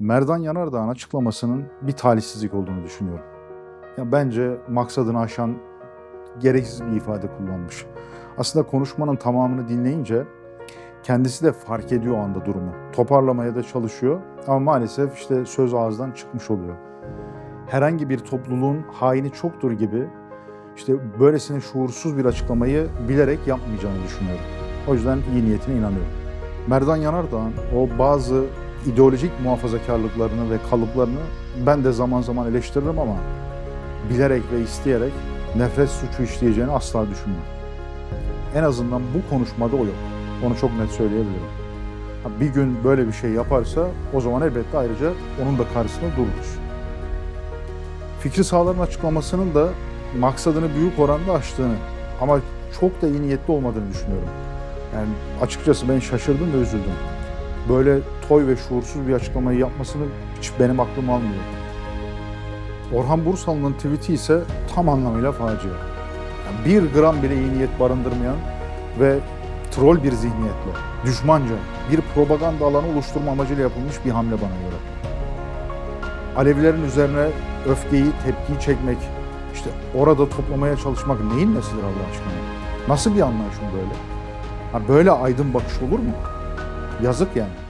Merdan Yanardağ'ın açıklamasının bir talihsizlik olduğunu düşünüyorum. Ya bence maksadını aşan gereksiz bir ifade kullanmış. Aslında konuşmanın tamamını dinleyince kendisi de fark ediyor o anda durumu. Toparlamaya da çalışıyor ama maalesef işte söz ağızdan çıkmış oluyor. Herhangi bir topluluğun haini çoktur gibi işte böylesine şuursuz bir açıklamayı bilerek yapmayacağını düşünüyorum. O yüzden iyi niyetine inanıyorum. Merdan Yanardağ'ın o bazı ideolojik muhafazakarlıklarını ve kalıplarını ben de zaman zaman eleştiririm ama bilerek ve isteyerek nefret suçu işleyeceğini asla düşünmem. En azından bu konuşmada o yok. Onu çok net söyleyebilirim. Bir gün böyle bir şey yaparsa o zaman elbette ayrıca onun da karşısında dururuz. Fikri Sağlar'ın açıklamasının da maksadını büyük oranda aştığını ama çok da iyi niyetli olmadığını düşünüyorum. Yani açıkçası ben şaşırdım ve üzüldüm. Böyle toy ve şuursuz bir açıklamayı yapmasını hiç benim aklım almıyor. Orhan Bursalı'nın tweet'i ise tam anlamıyla facia. Yani bir gram bile iyi niyet barındırmayan ve troll bir zihniyetle, düşmanca bir propaganda alanı oluşturma amacıyla yapılmış bir hamle bana göre. Alevilerin üzerine öfkeyi, tepkiyi çekmek, işte orada toplamaya çalışmak neyin nesidir Allah aşkına? Nasıl bir anlayış bu böyle? Ha böyle aydın bakış olur mu? Yazık yani.